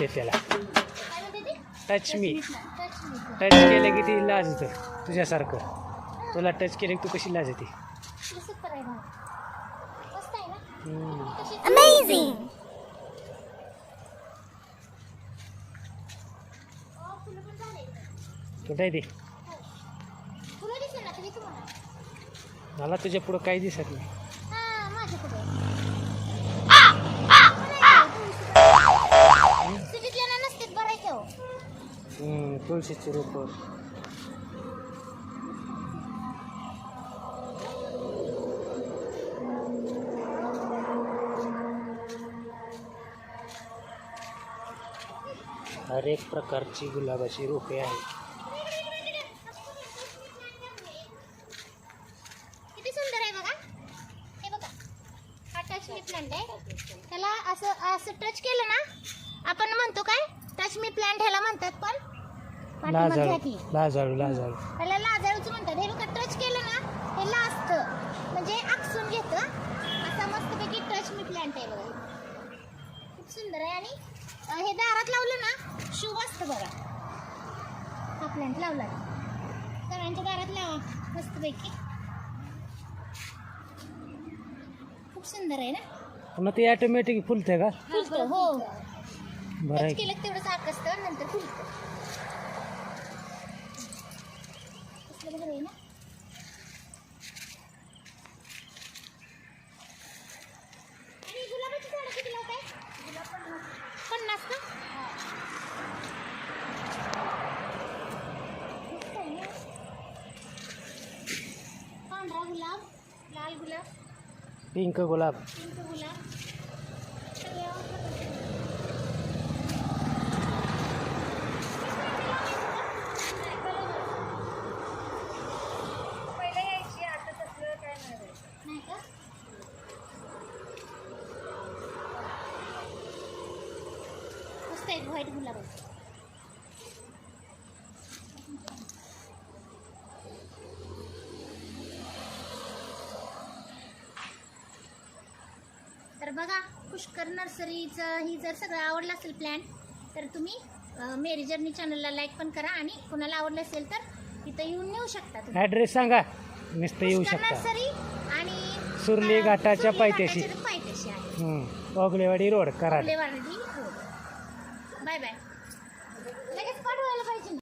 म्हणते त्याला touch me touch केलं की ती लाजतं तुझ्यासारखं. तुला टच केलं की तू कशी पण झाले कुठं आहे ते? मला तुझ्या पुढं काही दिसत नाही. तुळशीची रोपं. हर एक प्रकारची गुलाबाची रोपे आहेत. किती सुंदर आहे बघा. हे बघा. हा टच मी प्लांट आहे. त्याला असं असं टच केलं ना आपण म्हणतो काय? टच मी प्लांट ह्याला म्हणतात पण पाठीमागे. लाजाळू लाजाळू ह्याला लाजाळूच म्हणतात. हे बघा टच केलं ना हे लाजतं म्हणजे आकसून घेतं. असा मस्तपैकी टच मी प्लांट आहे बघा. खूप सुंदर आहे. आणि अं, हे दारात लावलं ना शुभ असतं बघा. हा प्लांट लावला. सगळ्यांच्या दारात लावा मस्तपैकी. खूप सुंदर आहे ना? पुन्हा ते ऑटोमॅटिक फुलते का? फुलतं हो बरं आहे टच केलं की तेवढंच आकसतं नंतर फुलतं कसलं बघा आहे ना आणि गुलाबाची झाडं किती लावताय पन्नास का. पांढरा गुलाब लाल गुलाब पिंक गुलाब पिंक गुलाब सगळ्या प्रकारचे. नाही का मस्त आहे व्हाईट गुलाब. तर बघा पुष्कर नर्सरीचं ही जर सगळं आवडलं असेल प्लॅन तर तुम्ही मेरी जर्नी चॅनलला लाईक पण करा आणि कुणाला आवडलं असेल तर इथं येऊन नेऊ शकता तुम्ही ॲड्रेस सांगा नुसतं येऊ पुष्कर शकता नर्सरी आणि सुरली घाटाच्या सुरली पायथ्याशी. पायथ्याशी आहे. ओगलेवाडी रोड कराड लेवाडी रोड बाय बाय. लगेच पाठवायला पाहिजे